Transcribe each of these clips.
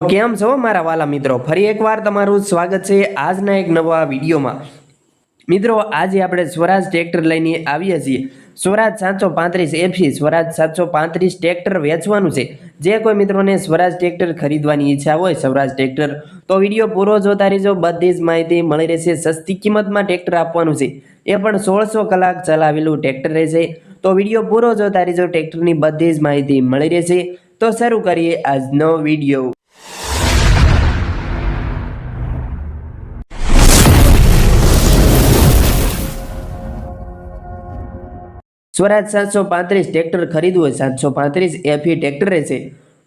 કેમ છો મારા વાલા મિત્રો? ફરી એકવાર તમારું સ્વાગત છે આજના એક નવા વિડીયોમાં. મિત્રો, આજે આપણે સ્વરાજ ટ્રેક્ટર લઈને આવીએ છીએ. સ્વરાજ સાતસો પાંત્રીસ એફસી સ્વરાજ સાતસો પાંત્રીસ ટ્રેક્ટર વેચવાનું છે. જે કોઈ મિત્રોને સ્વરાજ ટ્રેક્ટર ખરીદવાની ઈચ્છા હોય, સ્વરાજ ટ્રેક્ટર, તો વીડિયો પૂરો જોતા રહેજો. બધી જ માહિતી મળી રહેશે. સસ્તી કિંમતમાં ટ્રેક્ટર આપવાનું છે. એ પણ સોળસો કલાક ચલાવેલું ટ્રેક્ટર રહેશે. તો વીડિયો પૂરો જોતા રહેજો. ટ્રેક્ટરની બધી જ માહિતી મળી રહેશે. તો શરૂ કરીએ આજનો વીડિયો. સ્વરાજ સાતસો પાંત્રીસ ટ્રેક્ટર ખરીદવું હોય, સાતસો પાંત્રીસ એફી ટ્રેક્ટર રહેશે.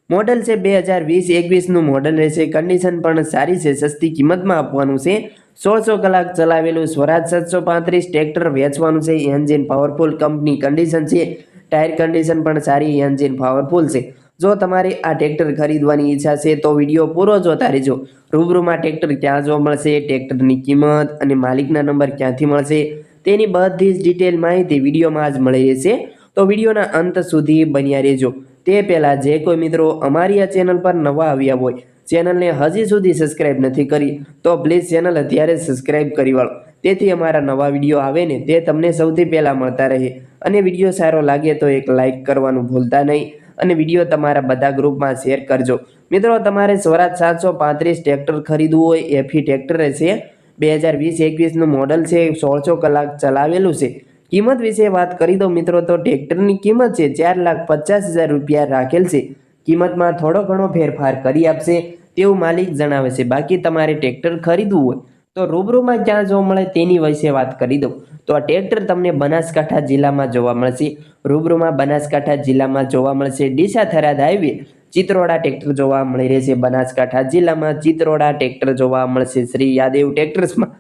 મોડલ છે બે હજાર વીસ એકવીસનું મોડલ રહેશે. કન્ડિશન પણ સારી છે, સસ્તી કિંમતમાં આપવાનું છે. સોળસો કલાક ચલાવેલું સ્વરાજ સાતસો પાંત્રીસ ટ્રેક્ટર વેચવાનું છે. એન્જિન પાવરફુલ કંપની કન્ડિશન છે. ટાયર કન્ડિશન પણ સારી એન્જિન પાવરફુલ છે. જો તમારે આ ટ્રેક્ટર ખરીદવાની ઈચ્છા છે, તો વીડિયો પૂરો જોતા રહેજો. રૂબરૂમાં ટ્રેક્ટર ક્યાં જોવા મળશે, ટ્રેક્ટરની કિંમત અને માલિકના નંબર ક્યાંથી મળશે તેની બધી જ ડિટેલ માહિતી વિડીયોમાં જ મળી રહેશે. તો વિડીયોના અંત સુધી બન્યા રહેજો. તે પહેલાં જે કોઈ મિત્રો અમારી આ ચેનલ પર નવા આવ્યા હોય ચેનલને હજી સુધી સબસ્ક્રાઇબ નથી કરી, તો પ્લીઝ ચેનલ અત્યારે સબસ્ક્રાઇબ કરી વાળો. તેથી અમારા નવા વીડિયો આવે ને તે તમને સૌથી પહેલાં મળતા રહે. અને વીડિયો સારો લાગે તો એક લાઇક કરવાનું ભૂલતા નહીં. અને વીડિયો તમારા બધા ગ્રુપમાં શેર કરજો. મિત્રો, તમારે સ્વરાજ સાતસો પાંત્રીસ ટ્રેક્ટર ખરીદવું હોય, એફી ટ્રેક્ટર રહેશે બે હજાર વીસ એકવીસનું મોડલ છે, સોળસો કલાક ચલાવેલું છે. કિંમત વિશે વાત કરી દો મિત્રો તો ટ્રેક્ટરની કિંમત છે, ચાર લાખ પચાસ હજાર રૂપિયા રાખેલ છે. કિંમતમાં થોડો ઘણો ફેરફાર કરી આપશે તેવું માલિક જણાવે છે. બાકી તમારે ટ્રેક્ટર ખરીદવું હોય તો રૂબરૂમાં ક્યાં જોવા મળે તેની વિશે વાત કરી દઉં. તો આ ટ્રેક્ટર તમને બનાસકાંઠા જિલ્લામાં જોવા મળશે. રૂબરૂમાં બનાસકાંઠા જિલ્લામાં જોવા મળશે. ડીસા થરાદ હાઈવે ચિત્રોડા ટ્રેક્ટર જોવા મળી રહેશે બનાસકાંઠા જિલ્લામાં ચિત્રોડા ટ્રેક્ટર જોવા મળશે. શ્રી યાદેવ ટ્રેક્ટર્સમાં.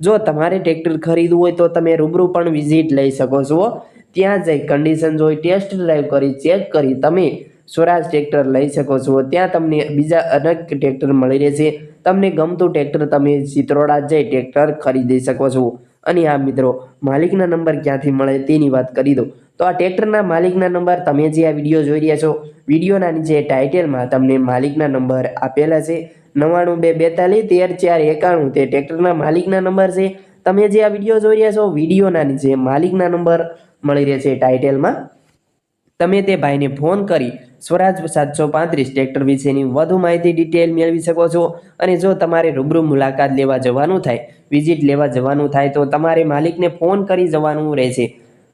જો તમારે ટ્રેક્ટર ખરીદવું હોય તો તમે રૂબરૂ પણ વિઝિટ લઈ શકો છો. ત્યાં જઈ કન્ડિશન જોઈ ટેસ્ટ ડ્રાઈવ કરી ચેક કરી તમે સ્વરાજ ટ્રેક્ટર લઈ શકો છો. ત્યાં તમને બીજા અનેક ટ્રેક્ટર મળી રહેશે. તમને ગમતું ટ્રેક્ટર તમે ચિત્રોડા જઈ ટ્રેક્ટર ખરીદી શકો છો. અને આ મિત્રો, માલિકના નંબર ક્યાંથી મળે તેની વાત કરી દો તો આ ટ્રેક્ટરના માલિકના નંબર તમે જે આ વીડિયો જોઈ રહ્યા છો, વિડીયોના નીચે ટાઇટલમાં તમને માલિકના નંબર આપેલા છે. નવ્વાણું બે બેતાલીસ, તેર ચાર એકાણું, તે ટ્રેક્ટરના માલિકના નંબર છે. તમે જે આ વીડિયો જોઈ રહ્યા છો, વિડીયોના નીચે માલિકના નંબર મળી રહેશે ટાઇટલમાં. તમે તે ભાઈને ફોન કરી સ્વરાજ સાતસો પાંત્રીસ ટ્રેક્ટર વિશેની વધુ માહિતી ડિટેલ મેળવી શકો છો. અને જો તમારે રૂબરૂ મુલાકાત લેવા જવાનું થાય વિઝિટ લેવા જવાનું થાય, તો તમારે માલિકને ફોન કરી જવાનું રહેશે.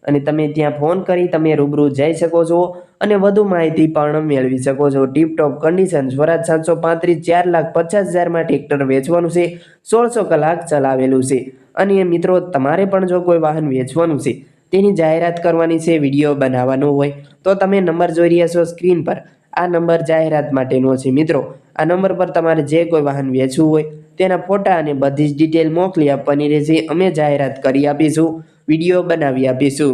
અને તમે ત્યાં ફોન કરી તમે રૂબરૂ જઈ શકો છો અને વધુ માહિતી પણ મેળવી શકો છો. ટીપટોપ કન્ડિશન સ્વરાજ સાતસો પાંત્રીસ ચાર લાખ પચાસ હજારમાં ટ્રેક્ટર વેચવાનું છે, સોળસો કલાક ચલાવેલું છે. અને મિત્રો, તમારે પણ જો કોઈ વાહન વેચવાનું છે તેની જાહેરાત કરવાની છે, વીડિયો બનાવવાનો હોય, તો તમે નંબર જોઈ રહ્યા છો સ્ક્રીન પર. આ નંબર જાહેરાત માટેનો છે મિત્રો. આ નંબર પર તમારે જે કોઈ વાહન વેચવું હોય, તેના ફોટા અને બધી જ ડિટેલ મોકલી આપવાની રહેશે. અમે જાહેરાત કરી આપીશું, વીડિયો બનાવી આપીશું.